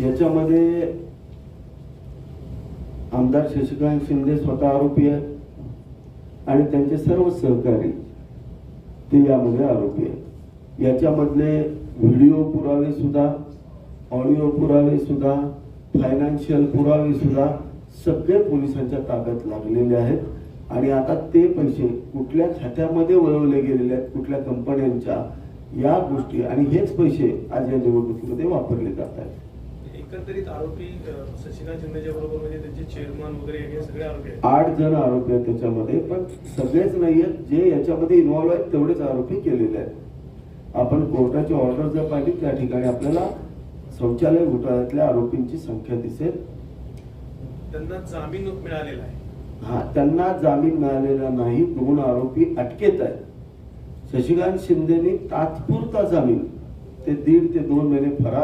याच्यामध्ये आमदार शशिकांत शिंदे स्वतः आरोपी आहेत आणि त्यांचे सर्व सहकारी ते यामध्ये आरोपी आहेत. याच्यामधले व्हिडिओ पुरावे सुद्धा ऑडिओ पुरावे सुद्धा फायनान्शियल पुरावे सुद्धा सगळे पोलिसांच्या ताब्यात लागलेले आहेत. आणि आता ते पैसे कुठल्या खात्यामध्ये वळवले गेलेले आहेत कुठल्या कंपन्यांच्या या गोष्टी आणि हेच पैसे आज या निवडणुकीमध्ये वापरले जात आहेत. एकंदरीत आरोपी अ, शशिकांत शिंदेच्या बरोबर म्हणजे त्यांचे चेअरमन वगैरे हे सगळे आरोपी आहेत. आठ जण आरोपी आहेत त्याच्यामध्ये पण सगळेच नाहीयेत जे याच्यामध्ये इन्व्हॉल्व्ह आहेत तेवढेच आरोपी केलेले आहेत. आपण कोर्टाची ऑर्डर जर पाहिली त्या ठिकाणी आपल्याला शौचालय घोटाळ्यातल्या आरोपींची संख्या दिसेल. त्यांना जामीन मिळालेला आहे. हा त्यांना जामीन मिळालेला नाही दोन आरोपी अटकेत आहेत. शशिकांत शिंदेनी तात्पुरता जामीन ते दीड ते दोन महिने फरार